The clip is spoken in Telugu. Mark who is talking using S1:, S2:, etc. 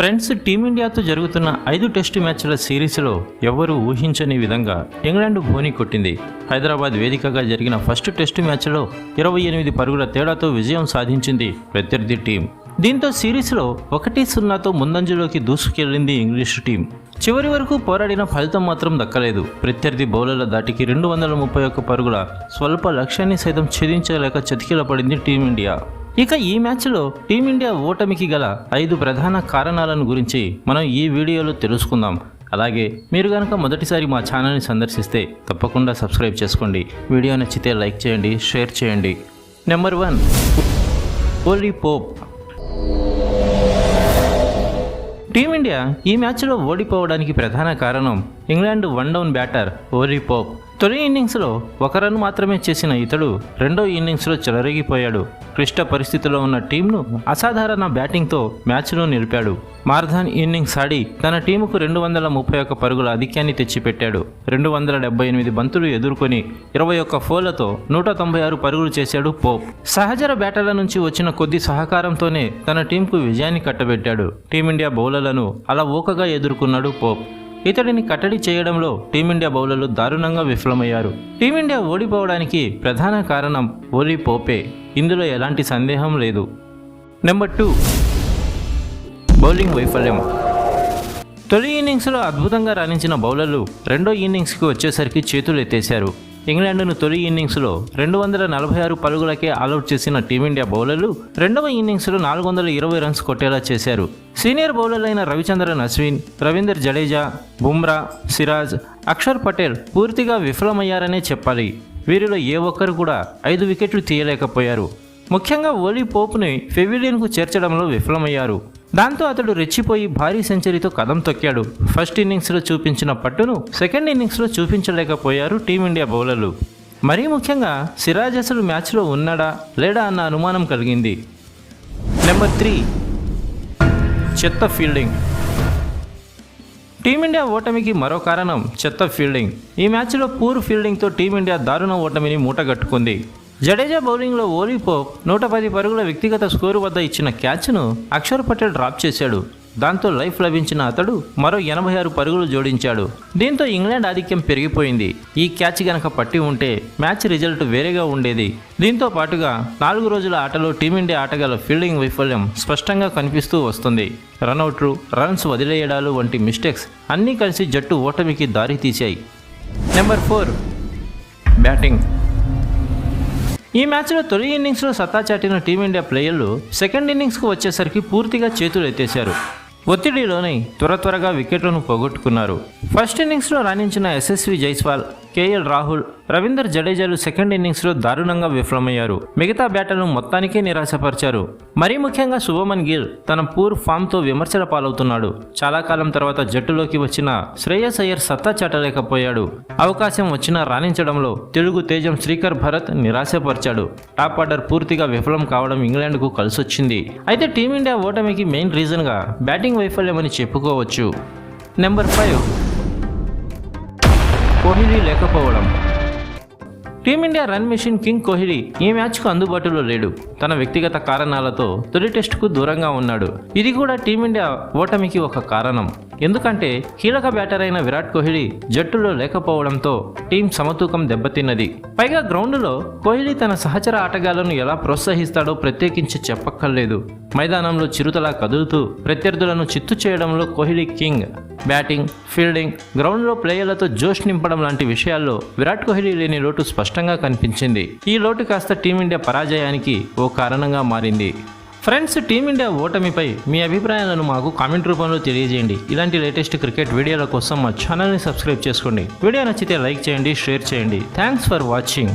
S1: ఫ్రెండ్స్ టీమిండియాతో జరుగుతున్న ఐదు టెస్టు మ్యాచ్ల సిరీస్లో ఎవరూ ఊహించని విధంగా ఇంగ్లాండ్ బోని కొట్టింది. హైదరాబాద్ వేదికగా జరిగిన ఫస్ట్ టెస్టు మ్యాచ్లో ఇరవై ఎనిమిది పరుగుల తేడాతో విజయం సాధించింది ప్రత్యర్థి టీం. దీంతో సిరీస్లో ఒకటి సున్నాతో ముందంజలోకి దూసుకెళ్ళింది ఇంగ్లీష్ టీం. చివరి వరకు పోరాడిన ఫలితం మాత్రం దక్కలేదు. ప్రత్యర్థి బౌలర్ల దాటికి రెండు వందల ముప్పై ఒక్క పరుగుల స్వల్ప లక్ష్యాన్ని సైతం ఛేదించలేక చతికిల పడింది టీమిండియా. ఇక ఈ మ్యాచ్లో టీమిండియా ఓటమికి గల ఐదు ప్రధాన కారణాలను గురించి మనం ఈ వీడియోలో తెలుసుకుందాం. అలాగే మీరు కనుక మొదటిసారి మా ఛానల్ని సందర్శిస్తే తప్పకుండా సబ్స్క్రైబ్ చేసుకోండి. వీడియో నచ్చితే లైక్ చేయండి షేర్ చేయండి. Number one. Ollie Pope. Team India ఈ మ్యాచ్లో ఓడిపోవడానికి ప్రధాన కారణం England one down batter Ollie Pope. తొలి ఇన్నింగ్స్లో ఒక రన్ మాత్రమే చేసిన ఇతడు రెండో ఇన్నింగ్స్లో చెలరేగిపోయాడు. క్లిష్ట పరిస్థితిలో ఉన్న టీంను అసాధారణ బ్యాటింగ్తో మ్యాచ్ను నిలిపాడు. మార్ధాన్ ఇన్నింగ్స్ ఆడి తన టీముకు రెండు వందల ముప్పై ఒక్క పరుగుల ఆధిక్యాన్ని తెచ్చిపెట్టాడు. రెండు వందల డెబ్బై ఎనిమిది బంతులు ఎదుర్కొని ఇరవై ఒక్క ఫోర్లతో నూట తొంభై ఆరు పరుగులు చేశాడు పోప్. సహచర బ్యాటర్ల నుంచి వచ్చిన కొద్ది సహకారంతోనే తన టీంకు విజయాన్ని కట్టబెట్టాడు. టీమిండియా బౌలర్లను అలా ఊకగా ఎదుర్కొన్నాడు పోప్. ఇతడిని కట్టడి చేయడంలో టీమిండియా బౌలర్లు దారుణంగా విఫలమయ్యారు. టీమిండియా ఓడిపోవడానికి ప్రధాన కారణం ఓలీ పోపే. ఇందులో ఎలాంటి సందేహం లేదు. Number two. బౌలింగ్ వైఫల్యం. తొలి ఇన్నింగ్స్లో అద్భుతంగా రాణించిన బౌలర్లు రెండో ఇన్నింగ్స్కి వచ్చేసరికి చేతులు ఎత్తేశారు ఇంగ్లాండ్ను తొలి ఇన్నింగ్స్లో రెండు వందల నలభై ఆరు పరుగులకే ఆలౌట్ చేసిన టీమిండియా బౌలర్లు రెండవ ఇన్నింగ్స్లో నాలుగు వందల ఇరవై రన్స్ కొట్టేలా చేశారు. సీనియర్ బౌలర్లైన రవిచంద్రన్ అశ్విన్ రవీందర్ జడేజా బుమ్రా సిరాజ్ అక్షర్ పటేల్ పూర్తిగా విఫలమయ్యారనే చెప్పాలి. వీరిలో ఏ ఒక్కరు కూడా ఐదు వికెట్లు తీయలేకపోయారు. ముఖ్యంగా ఓలీ పోప్ని ఫెవిలియన్కు చేర్చడంలో విఫలమయ్యారు. దాంతో అతడు రెచ్చిపోయి భారీ సెంచరీతో కదం తొక్కాడు. ఫస్ట్ ఇన్నింగ్స్లో చూపించిన పట్టును సెకండ్ ఇన్నింగ్స్లో చూపించలేకపోయారు టీమిండియా బౌలర్లు. మరీ ముఖ్యంగా సిరాజ్ అసలు మ్యాచ్లో ఉన్నాడా లేడా అన్న అనుమానం కలిగింది. నెంబర్ త్రీ చెత్త ఫీల్డింగ్. టీమిండియా ఓటమికి మరో కారణం చెత్త ఫీల్డింగ్. ఈ మ్యాచ్లో పూర్ ఫీల్డింగ్తో టీమిండియా దారుణ ఓటమిని మూటగట్టుకుంది. జడేజా బౌలింగ్లో ఓలీ పోప్ నూట పది పరుగుల వ్యక్తిగత స్కోరు వద్ద ఇచ్చిన క్యాచ్ను అక్షర్ పటేల్ డ్రాప్ చేశాడు. దాంతో లైఫ్ లభించిన అతడు మరో ఎనభై ఆరు పరుగులు జోడించాడు. దీంతో ఇంగ్లాండ్ ఆధిక్యం పెరిగిపోయింది. ఈ క్యాచ్ గనక పట్టి ఉంటే మ్యాచ్ రిజల్ట్ వేరేగా ఉండేది. దీంతో పాటుగా నాలుగు రోజుల ఆటలో టీమిండియా ఆటగాళ్ళ ఫీల్డింగ్ వైఫల్యం స్పష్టంగా కనిపిస్తూ వస్తుంది. రన్అట్లు రన్స్ వదిలేయడాలు వంటి మిస్టేక్స్ అన్నీ కలిసి జట్టు ఓటమికి దారితీశాయి. Number four. బ్యాటింగ్. ఈ మ్యాచ్లో తొలి ఇన్నింగ్స్లో సత్తా చాటిన టీమిండియా ప్లేయర్లు సెకండ్ ఇన్నింగ్స్కు వచ్చేసరికి పూర్తిగా చేతులు ఎత్తేశారు ఒత్తిడిలోనే త్వర త్వరగా వికెట్లను పోగొట్టుకున్నారు. ఫస్ట్ ఇన్నింగ్స్లో రాణించిన యశస్వి జైస్వాల్ కేఎల్ రాహుల్ రవీందర్ జడేజాలు సెకండ్ ఇన్నింగ్స్లో దారుణంగా విఫలమయ్యారు. మిగతా బ్యాటర్లు మొత్తానికే నిరాశపరిచారు. మరీ ముఖ్యంగా శుభమన్ గిల్ తన పూర్ ఫామ్తో విమర్శల పాలవుతున్నాడు. చాలా కాలం తర్వాత జట్టులోకి వచ్చిన శ్రేయస్ అయ్యర్ సత్తా చాటలేకపోయాడు. అవకాశం వచ్చినా రాణించడంలో తెలుగు తేజం శ్రీకర్ భరత్ నిరాశపరిచాడు. టాప్ ఆర్డర్ పూర్తిగా విఫలం కావడం ఇంగ్లాండ్కు కలిసొచ్చింది. అయితే టీమిండియా ఓటమికి మెయిన్ రీజన్గా బ్యాటింగ్ వైఫల్యమని చెప్పుకోవచ్చు. నెంబర్ ఫైవ్ కోహ్లీ లేకపోవడం. Team India run machine king Kohli ఈ మ్యాచ్కు అందుబాటులో లేడు. తన వ్యక్తిగత కారణాలతో తొలి టెస్టుకు దూరంగా ఉన్నాడు. ఇది కూడా టీమిండియా ఓటమికి ఒక కారణం. ఎందుకంటే కీలక బ్యాటర్ అయిన విరాట్ కోహ్లీ జట్టులో లేకపోవడంతో టీం సమతూకం దెబ్బతిన్నది. పైగా గ్రౌండ్లో కోహ్లీ తన సహచర ఆటగాళ్ళను ఎలా ప్రోత్సహిస్తాడో ప్రత్యేకించి చెప్పక్కర్లేదు. మైదానంలో చిరుతలా కదులుతూ ప్రత్యర్థులను చిత్తు చేయడంలో కోహ్లీ కింగ్. బ్యాటింగ్ ఫీల్డింగ్ గ్రౌండ్లో ప్లేయర్లతో జోష్ నింపడం లాంటి విషయాల్లో విరాట్ కోహ్లీ లేని లోటు స్పష్టం. స్పష్టంగా కనిపించింది. ఈ లోటు కాస్త టీమిండియా పరాజయానికి ఓ కారణంగా మారింది. ఫ్రెండ్స్ టీమిండియా ఓటమిపై మీ అభిప్రాయాలను మాకు కామెంట్ రూపంలో తెలియజేయండి. ఇలాంటి లేటెస్ట్ క్రికెట్ వీడియోల కోసం మా ఛానల్ని సబ్స్క్రైబ్ చేసుకోండి. వీడియో నచ్చితే లైక్ చేయండి షేర్ చేయండి. Thanks for watching.